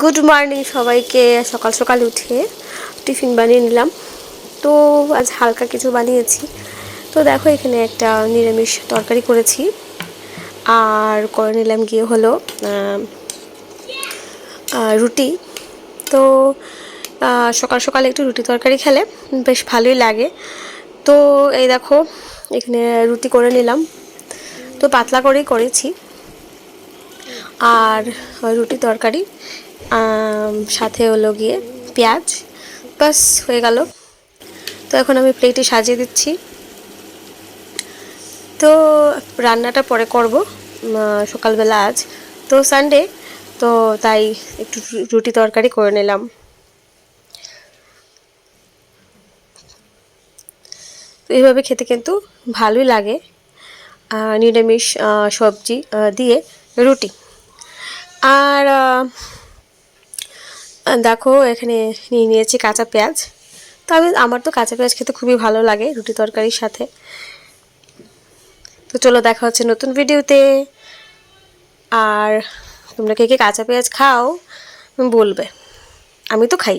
Good morning সবাইকে। সকাল সকাল উঠে টিফিন বানিয়ে নিলাম। তো আজ হালকা কিছু বানিয়েছি। তো দেখো এখানে একটা নিরামিষ তরকারি করেছি। আর করে নিলাম গিয়ে হলো রুটি। তো সকাল সকাল একটু রুটি তরকারি খেলে বেশ ভালোই লাগে। তো এই দেখো, এখানে রুটি করে নিলাম। তো পাতলা করেই করেছি। আর রুটি তরকারি সাথে হলো গিয়ে পেঁয়াজ বাস হয়ে গেল। তো এখন আমি প্লেটে সাজিয়ে দিচ্ছি। তো রান্নাটা পরে করব সকালবেলা আজ। তো সানডে তো তাই একটু রুটি তরকারি করে নিলাম। তো এইভাবে খেতে কিন্তু ভালোই লাগে। নিরামিষ সবজি দিয়ে রুটি। আর দেখো, এখানে নিয়ে নিয়েছি কাঁচা পেঁয়াজ। তবে আমি আমার তো কাঁচা পেঁয়াজ খেতে খুবই ভালো লাগে রুটি তরকারির সাথে। তো চলো দেখা হচ্ছে নতুন ভিডিওতে। আর তোমরা কে কে কাঁচা পেঁয়াজ খাও, বলবে। আমি তো খাই।